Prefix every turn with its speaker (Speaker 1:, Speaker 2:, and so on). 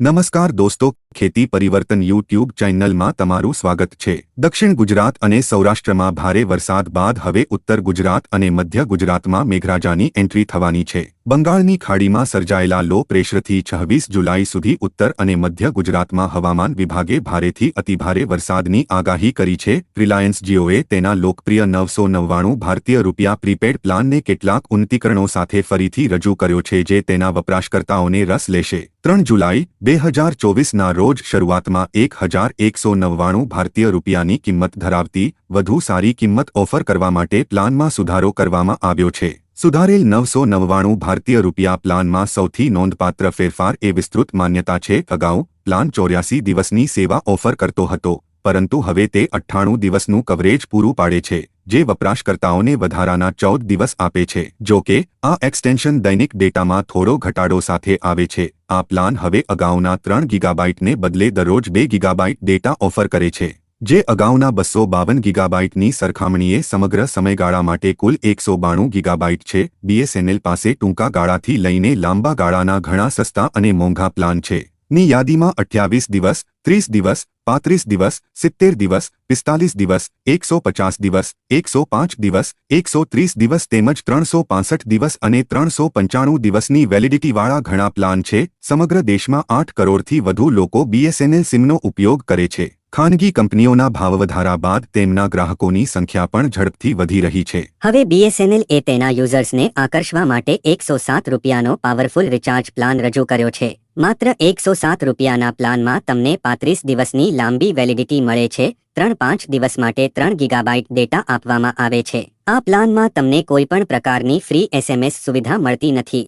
Speaker 1: નમસ્કાર દોસ્તો, ખેતી પરિવર્તન યુટ્યુબ ચેનલમાં તમારું સ્વાગત છે. દક્ષિણ ગુજરાત અને સૌરાષ્ટ્રમાં ભારે વરસાદ બાદ હવે ઉત્તર ગુજરાત અને મધ્ય ગુજરાતમાં મેઘરાજાની એન્ટ્રી થવાની છે. બંગાળની ખાડીમાં સર્જાયેલા લો પ્રેશરથી છવ્વીસ જુલાઈ સુધી ઉત્તર અને મધ્ય ગુજરાતમાં હવામાન વિભાગે ભારેથી અતિભારે વરસાદની આગાહી કરી છે. રિલાયન્સ જીઓએ તેના લોકપ્રિય નવસો નવ્વાણું ભારતીય રૂપિયા પ્રીપેડ પ્લાનને કેટલાક ઉન્નતીકરણો સાથે ફરીથી રજૂ કર્યો છે, જે તેના વપરાશકર્તાઓને રસ લેશે. ત્રણ જુલાઈ, બે હજાર ચોવીસના રોજ શરૂઆતમાં એક હજાર એકસો નવ્વાણું ભારતીય રૂપિયાની કિંમત ધરાવતી વધુ સારી કિંમત ઓફર કરવા માટે પ્લાનમાં સુધારો કરવામાં આવ્યો છે. સુધારેલ નવસો નવ્વાણું ભારતીય રૂપિયા પ્લાનમાં સૌથી નોંધપાત્ર ફેરફાર એ વિસ્તૃત માન્યતા છે. અગાઉ પ્લાન ચોર્યાસી દિવસની સેવા ઓફર કરતો હતો, પરંતુ હવે તે અઠ્ઠાણું દિવસનું કવરેજ પૂરું પાડે છે. જે વપરાશકર્તાઓને વધારાના ચૌદ દિવસ આપે છે, જો કે, આ એક્સટેન્શન દૈનિક ડેટામાં થોડો ઘટાડો સાથે આવે છે. આ પ્લાન હવે અગાઉના ત્રણ ગીગાબાઇટને બદલે દરરોજ બે ગીગાબાઇટ ડેટા ઓફર કરે છે, જે અગાઉના બસો બાવન ગીગાબાઇટની સરખામણીએ સમગ્ર સમયગાળા માટે કુલ એકસો બાણું ગીગાબાઇટ છે. બીએસએનએલ પાસે ટૂંકા ગાળાથી લઈને લાંબા ગાળાના ઘણા સસ્તા અને મોંઘા પ્લાન છે. ની યાદીમાં અઠ્યાવીસ દિવસ, ત્રીસ દિવસ, પાંત્રીસ દિવસ, સિત્તેર દિવસ, પિસ્તાલીસ દિવસ એકસો પચાસ દિવસ એકસો પાંચ દિવસ એકસો ત્રીસ દિવસ તેમજ ત્રણસો પાંસઠ દિવસ અને ત્રણસો પંચાણું દિવસની વેલિડિટીવાળા ઘણા પ્લાન છે. સમગ્ર દેશમાં આઠ કરોડથી વધુ લોકો બીએસએનએલ સિમનો ઉપયોગ કરે છે. ખાનગી કંપનીઓના ભાવવધારા બાદ તેમના ગ્રાહકોની સંખ્યા પણ ઝડપથી વધી રહી છે.
Speaker 2: હવે બીએસએનએલ એ તેના યુઝર્સને આકર્ષવા માટે એકસો સાત રૂપિયાનો પાવરફુલ રિચાર્જ પ્લાન રજૂ કર્યો છે. માત્ર એકસો સાત રૂપિયાના પ્લાનમાં તમને પાંત્રીસ દિવસની લાંબી વેલિડિટી મળે છે, ત્રણ પાંચ દિવસ માટે ત્રણ ગીગાબાઇટ ડેટા આપવામાં આવે છે. આ પ્લાનમાં તમને કોઈપણ પ્રકારની ફ્રી એસએમએસ સુવિધા મળતી નથી.